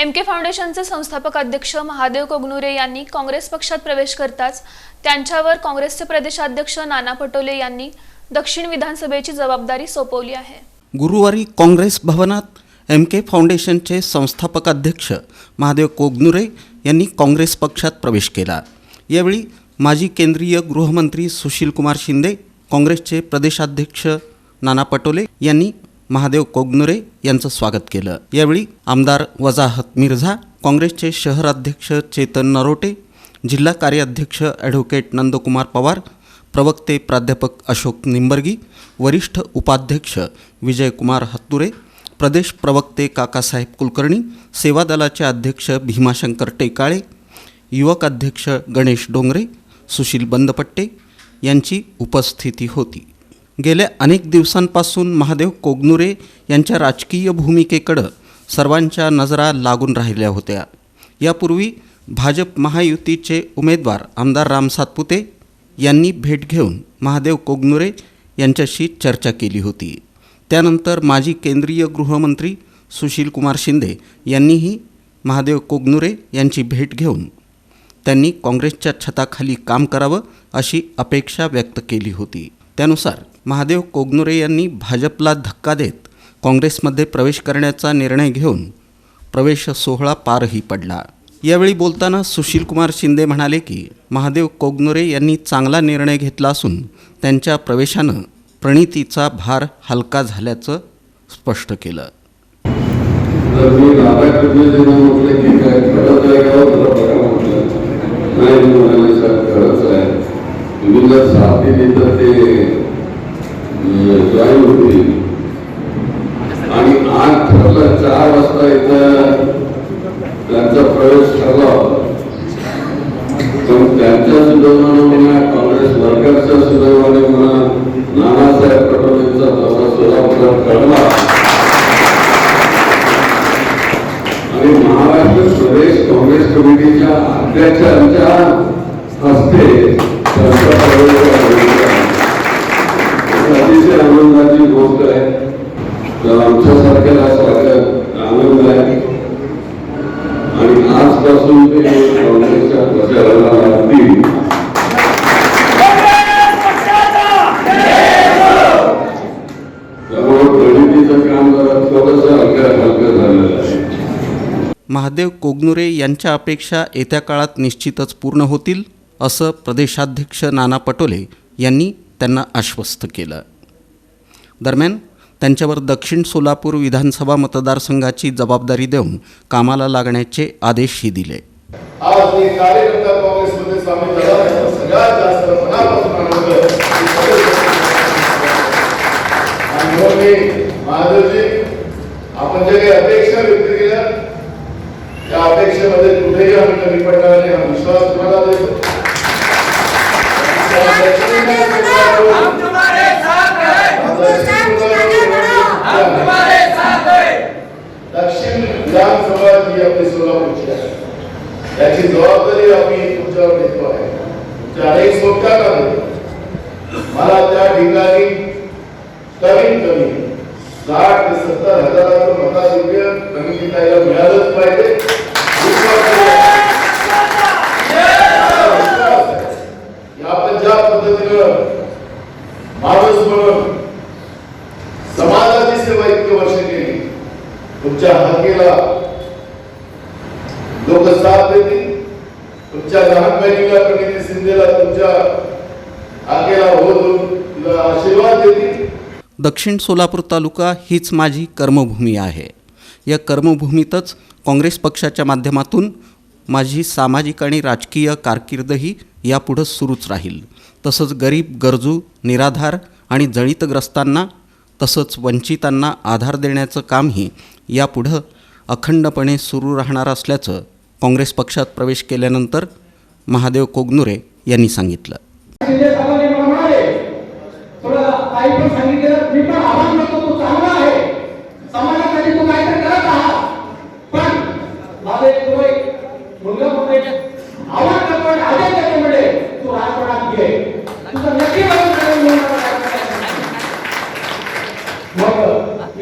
M के फाउंडेशनचे संस्थापक अध्यक्ष महादेव कोगनुरे यांनी काँग्रेस पक्षात प्रवेश करताच त्यांच्यावर काँग्रेसचे प्रदेशाध्यक्ष नाना पटोले यांनी दक्षिण विधानसभेची जबाबदारी सोपवली आहे. गुरुवारी काँग्रेस भवनात एम के फाउंडेशनचे संस्थापक अध्यक्ष महादेव कोगनुरे यांनी काँग्रेस पक्षात प्रवेश केला. यावेळी माजी केंद्रीय गृहमंत्री सुशीलकुमार शिंदे काँग्रेसचे प्रदेशाध्यक्ष नाना पटोले यांनी महादेव कोगनुरे यांचं स्वागत केलं. यावेळी आमदार वजाहत मिर्झा काँग्रेसचे शहराध्यक्ष चेतन नरोटे जिल्हा कार्याध्यक्ष ॲडव्होकेट नंदकुमार पवार प्रवक्ते प्राध्यापक अशोक निंबर्गी वरिष्ठ उपाध्यक्ष विजयकुमार हत्तुरे प्रदेश प्रवक्ते काकासाहेब कुलकर्णी सेवा दलाचे अध्यक्ष भीमाशंकर टेकाळे युवक अध्यक्ष गणेश डोंगरे सुशील बंदपट्टे यांची उपस्थिती होती. गेल्या अनेक दिवसांपासून महादेव कोगनुरे यांच्या राजकीय भूमिकेकडं सर्वांच्या नजरा लागून राहिल्या होत्या. यापूर्वी भाजप महायुतीचे उमेदवार आमदार राम सातपुते यांनी भेट घेऊन महादेव कोगनुरे यांच्याशी चर्चा केली होती. त्यानंतर माजी केंद्रीय गृहमंत्री सुशीलकुमार शिंदे यांनीही महादेव कोगनुरे यांची भेट घेऊन त्यांनी काँग्रेसच्या छताखाली काम करावं अशी अपेक्षा व्यक्त केली होती. त्यानुसार महादेव कोगनुरे यांनी भाजपला धक्का देत काँग्रेसमध्ये प्रवेश करण्याचा निर्णय घेऊन प्रवेश सोहळा पारही पडला. यावेळी बोलताना सुशीलकुमार शिंदे म्हणाले की महादेव कोगनुरे यांनी चांगला निर्णय घेतला असून त्यांच्या प्रवेशानं प्रणितीचा भार हलका झाल्याचं स्पष्ट केलं. नाही तुम्ही जर साथ दिली तर ते जॉईन होतील. आणि आज ठरलं चार वाजता इथं त्यांचा प्रवेश ठरला पण त्यांच्या सुदैवाने म्हणा काँग्रेस वर्गाच्या सुदैवाने म्हणा नानासाहेब पटोलेंचा दौरा सोलापुरात ठरला आणि महाराष्ट्र प्रदेश काँग्रेस कमिटीच्या अध्यक्षांच्या हस्ते अतिशय आनंदाची गोष्ट आहे तर आमच्यासारख्याला आनंद आहे आणि आजपासून ते काँग्रेसच्या प्रचाराला लागतील महादेव कोगनुरे यांच्या अपेक्षा येत्या काळात निश्चितच पूर्ण होतील. असं प्रदेशाध्यक्ष नाना पटोले यांनी त्यांना आश्वस्त केलं. दरम्यान त्यांच्यावर दक्षिण सोलापूर विधानसभा मतदारसंघाची जबाबदारी देऊन कामाला लागण्याचे आदेशही दिले. आज मी कार्यकर्ता काँग्रेसमध्ये सामील झाला सगळ्यात जास्त मनापासून आनंद आणि म्हणून मी महादेवजी आपण जे काही अपेक्षा व्यक्त केल्या त्या अपेक्षेमध्ये कुठेही आम्ही कमी पडणार नाही हा विश्वास तुम्हाला देतो. दक्षिण विधानसभा जी आपली सोलापूरची आहे. त्याची जबाबदारी आम्ही तुमच्यावर घेतो आहे. तुमच्या अनेक सोबत्यांना मला त्या ठिकाणी कमीत कमी साठ ते सत्तर हजाराचं मताधिक्य कमी करायला मिळालंच पाहिजे विश्वास आहे. विश्वास आहे. की आपण ज्या पद्धतीनं माणूस म्हणून समाजाची सेवा इतके वर्ष केली. तुमच्या हाकेला लोक साथ देतील. तुमच्या लहान बहिणीला प्रणिती शिंदेला तुमच्या हाकेला होत तिला आशीर्वाद देतील. दक्षिण सोलापूर तालुका हीच माझी कर्मभूमी आहे. या कर्मभूमीतच काँग्रेस पक्षाच्या माध्यमातून माझी सामाजिक आणि राजकीय कारकिर्दही यापुढं सुरूच राहील. तसंच गरीब गरजू निराधार आणि जळितग्रस्तांना तसंच वंचितांना आधार देण्याचं कामही यापुढं अखंडपणे सुरू राहणार असल्याचं काँग्रेस पक्षात प्रवेश केल्यानंतर महादेव कोगनुरे यांनी सांगितलं. शिंदे